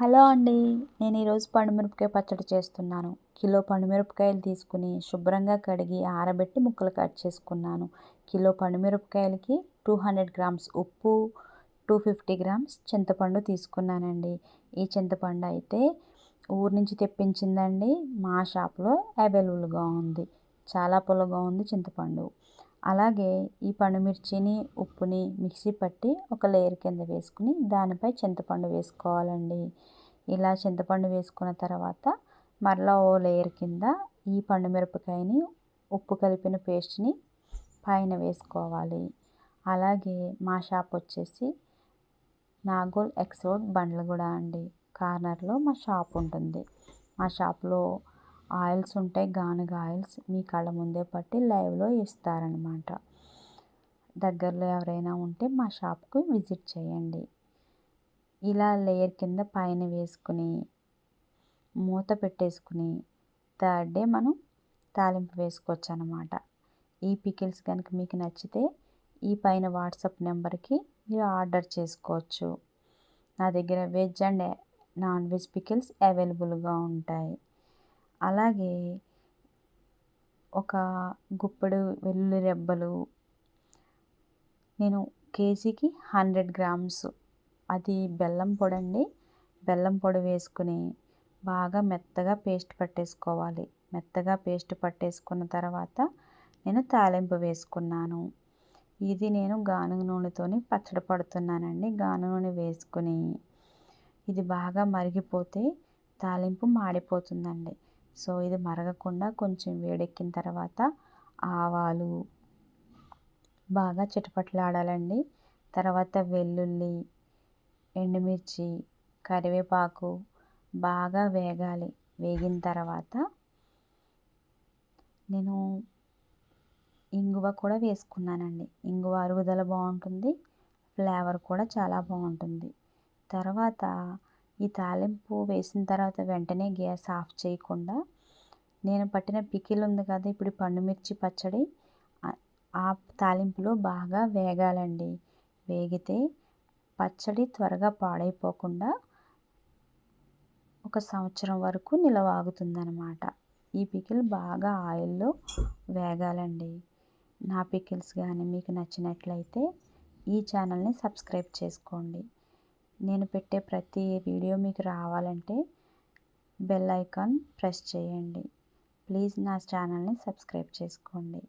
Hello అండి నేను ఈరోజు పండుమిరపకాయ పచ్చడి చేస్తున్నాను. కిలో పండుమిరపకాయలు తీసుకుని శుభ్రంగా కడిగి ఆరబెట్టి ముక్కలు కట్ చేసుకున్నాను. కిలో పండుమిరపకాయలకి టూ హండ్రెడ్ గ్రామ్స్ ఉప్పు టూ ఫిఫ్టీ గ్రామ్స్ చింతపండు తీసుకున్నానండి. ఈ చింతపండు అయితే ఊరు నుంచి తెప్పించిందండి. మా షాప్లో అవైలబుల్గా ఉంది. చాలా పొలగా ఉంది చింతపండు. అలాగే ఈ పండుమిర్చిని ఉప్పుని మిక్సీ పట్టి ఒక లేయర్ కింద వేసుకుని దానిపై చింతపండు వేసుకోవాలండి. ఇలా చింతపండు వేసుకున్న తర్వాత మరలా ఓ లేయర్ కింద ఈ పండుమిరపకాయని ఉప్పు కలిపిన పేస్ట్ని పైన వేసుకోవాలి. అలాగే మా షాప్ వచ్చేసి నాగోల్ ఎక్స్ రోడ్ బండ్లగూడ అండి. కార్నర్లో మా షాప్ ఉంటుంది. మా షాప్లో ఆయిల్స్ ఉంటాయి గానుగ ఆయిల్స్ మీ కళ్ళ ముందే పట్టి లైవ్లో ఇస్తారనమాట దగ్గరలో ఎవరైనా ఉంటే మా షాప్కు విజిట్ చేయండి. ఇలా లేయర్ కింద పైన వేసుకుని మూత పెట్టేసుకుని థర్డ్ డే మనం తాలింపు వేసుకోవచ్చు అనమాట ఈ పికిల్స్ కనుక మీకు నచ్చితే ఈ పైన వాట్సాప్ నెంబర్కి మీరు ఆర్డర్ చేసుకోవచ్చు. నా దగ్గర veg and non veg pickles అవైలబుల్గా ఉంటాయి. అలాగే ఒక గుప్పెడు వెల్లుల్లి రెబ్బలు. నేను కేజీకి హండ్రెడ్ గ్రామ్స్. అది బెల్లం పొడి అండి బెల్లం పొడి వేసుకుని బాగా మెత్తగా పేస్ట్ పట్టేసుకోవాలి. మెత్తగా పేస్ట్ పట్టేసుకున్న తర్వాత నేను తాలింపు వేసుకున్నాను. ఇది నేను గానుగ నూనెతోని పచ్చడి పడుతున్నానండి. గానుగ నూనె వేసుకుని ఇది బాగా మరిగిపోతే తాలింపు మాడిపోతుందండి. సో ఇది మరగకుండా కొంచెం వేడెక్కిన తర్వాత ఆవాలు బాగా చిటపట్లాడాలండి. తర్వాత వెల్లుల్లి ఎండుమిర్చి కరివేపాకు బాగా వేగాలి. వేగిన తర్వాత నేను ఇంగువ కూడా వేసుకున్నానండి. ఇంగువ అరుగుదల బాగుంటుంది ఫ్లేవర్ కూడా చాలా బాగుంటుంది. తర్వాత ఈ తాలింపు వేసిన తర్వాత వెంటనే గ్యాస్ ఆఫ్ చేయకుండా నేను పట్టిన పికిల్ ఉంది కదా ఇప్పుడు పండుమిర్చి పచ్చడి ఆ తాలింపులో బాగా వేగాలండి. వేగితే పచ్చడి త్వరగా పాడైపోకుండా ఒక సంవత్సరం వరకు నిలవాగుతుందనమాట ఈ పికిల్ బాగా ఆయిల్లో వేగాలండి. నా పికిల్స్ కానీ మీకు నచ్చినట్లయితే ఈ ఛానల్ని సబ్స్క్రైబ్ చేసుకోండి. నేను పెట్టే ప్రతి వీడియో మీకు రావాలంటే బెల్ ఐకాన్ ప్రెస్ చేయండి. ప్లీజ్ నా ఛానల్ని సబ్స్క్రైబ్ చేసుకోండి.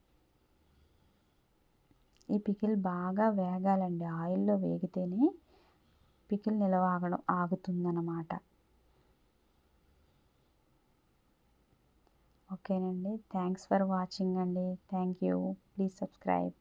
ఈ పికిల్ బాగా వేగాలండి. ఆయిల్లో వేగితేనే పికిల్ నిలవాగడం ఆగుతుందన్నమాట. ఓకేనండి. థ్యాంక్స్ ఫర్ వాచింగ్ అండి. Thank you. Please subscribe.